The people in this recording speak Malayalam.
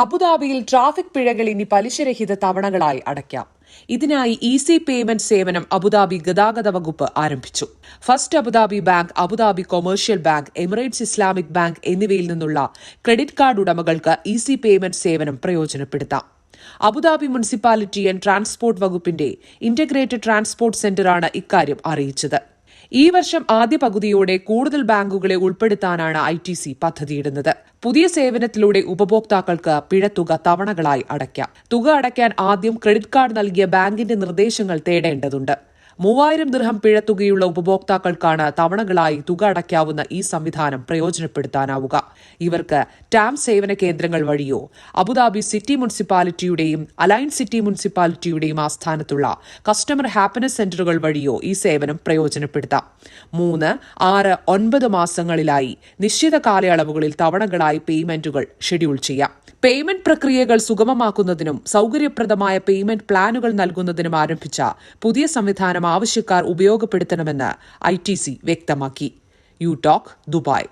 അബുദാബിയിൽ ട്രാഫിക് പിഴകൾ ഇനി പലിശരഹിത തവണകളായി അടയ്ക്കാം. ഇതിനായി ഈസി പേയ്മെന്റ് സേവനം അബുദാബി ഗതാഗത വകുപ്പ് ആരംഭിച്ചു. First Abu Dhabi bank Abu Dhabi commercial bank Emirates Islamic bank എന്നിവയിൽ നിന്നുള്ള ക്രെഡിറ്റ് കാർഡ് ഉടമകൾക്ക് ഈസി പേയ്മെന്റ് സേവനം പ്രയോജനപ്പെടുത്താം. Abu Dhabi municipality and transport വകുപ്പിന്റെ ഇന്റഗ്രേറ്റഡ് ട്രാൻസ്പോർട്ട് സെന്ററാണ് ഇക്കാര്യം അറിയിച്ചത്. ഈ വർഷം ആദ്യ പകുതിയോടെ കൂടുതൽ ബാങ്കുകളെ ഉൾപ്പെടുത്താനാണ് ഐ ടി സി പദ്ധതിയിടുന്നത്. പുതിയ സേവനത്തിലൂടെ ഉപഭോക്താക്കൾക്ക് പിഴത്തുക തവണകളായി അടയ്ക്കാം. തുക അടയ്ക്കാൻ ആദ്യം ക്രെഡിറ്റ് കാർഡ് നൽകിയ ബാങ്കിന്റെ നിർദ്ദേശങ്ങൾ തേടേണ്ടതുണ്ട്. മൂവായിരം ദിർഹം പിഴത്തുകയുള്ള ഉപഭോക്താക്കൾക്കാണ് തവണകളായി തുക അടയ്ക്കാവുന്ന ഈ സംവിധാനം പ്രയോജനപ്പെടുത്താനാവുക. ഇവർക്ക് ടാം സേവന കേന്ദ്രങ്ങൾ വഴിയോ അബുദാബി സിറ്റി മുനിസിപ്പാലിറ്റിയുടെയും അലൈൻ സിറ്റി മുനിസിപ്പാലിറ്റിയുടെയും ആസ്ഥാനത്തുള്ള കസ്റ്റമർ ഹാപ്പിനെസ് സെന്ററുകൾ വഴിയോ ഈ സേവനം പ്രയോജനപ്പെടുത്താം. മൂന്ന് ആറ് ഒൻപത് മാസങ്ങളിലായി നിശ്ചിത കാലയളവുകളിൽ തവണകളായി പേയ്മെന്റുകൾ ഷെഡ്യൂൾ ചെയ്യാം. പേയ്മെന്റ് പ്രക്രിയകൾ സുഗമമാക്കുന്നതിനും സൗകര്യപ്രദമായ പേയ്മെന്റ് പ്ലാനുകൾ നൽകുന്നതിനും ആരംഭിച്ച പുതിയ സംവിധാനം ആവശ്യക്കാർ ഉപയോഗപ്പെടുത്തണമെന്ന് ഐ വ്യക്തമാക്കി. You talk Dubai.